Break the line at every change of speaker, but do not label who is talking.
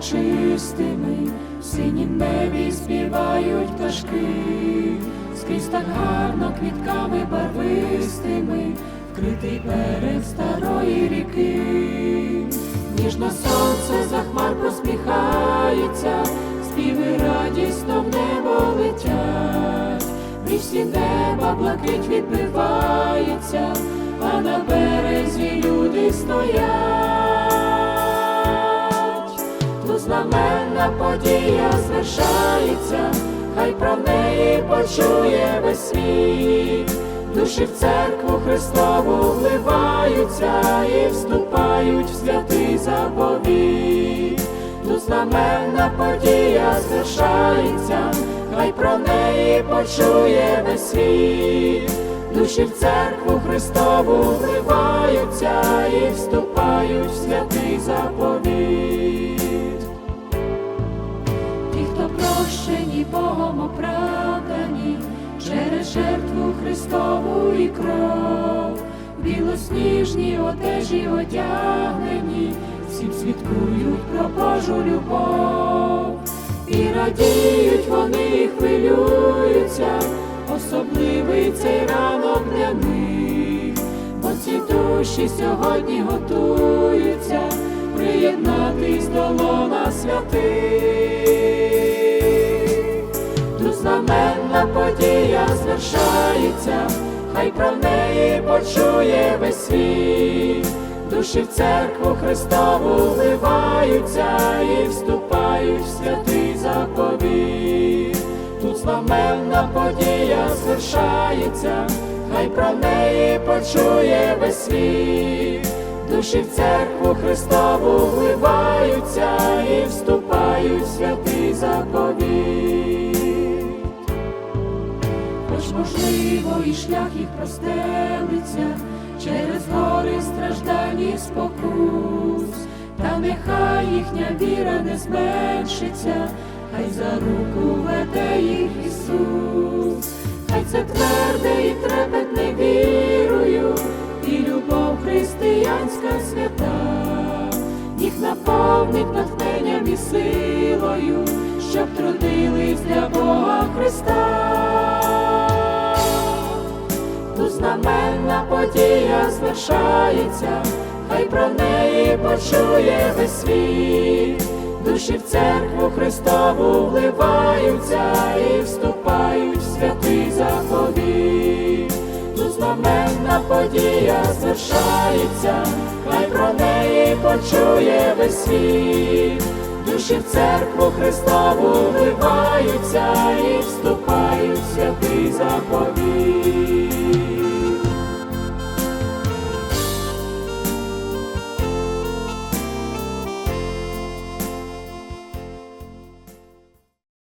чистими, в синім небі співають пташки, скрізь так гарно квітками барвистими, вкритий берег старої ріки, ніжно сонце за хмар посміхається, співи радісно в небо летять, в річці неба блакить відбивається, а на березі люди стоять. Знаменна подія звершається, хай про неї почує весь світ. Душі в церкву Христову вливаються і вступають в святий заповіт. Тут знаменна подія звершається, хай про неї почує весь світ. Душі в церкву Христову вливаються прощені Богом оправдані, через жертву Христову і кров, білосніжні одежі одягнені, всім свідкують про Божу любов, і радіють вони, і хвилюються, особливий цей ранок для них, бо ці душі сьогодні готуються приєднатись до лона святих. Подія звершається, хай про неї почує весь світ. Душі в церкву Христову вливаються і вступають в святий заповіт. Тут знаменна подія звершається, хай про неї почує весь світ. Душі в церкву Христову вливаються і вступають в святий заповіт. Можливо і шлях їх простелиться через гори страждань і спокус, та нехай їхня віра не зменшиться, хай за руку веде їх Ісус, хай це тверде і трепетне вірою, і любов християнська свята, їх наповнить натхненням і силою, щоб трудились для Бога Христа. Тут знаменна подія звершається, хай про неї почує весь світ. Душі в церкву Христову вливаються і вступають в святий заповіт. Тут знаменна подія звершається, хай про неї почує весь світ. Душі в церкву Христову вливаються і вступають в святий заповіт.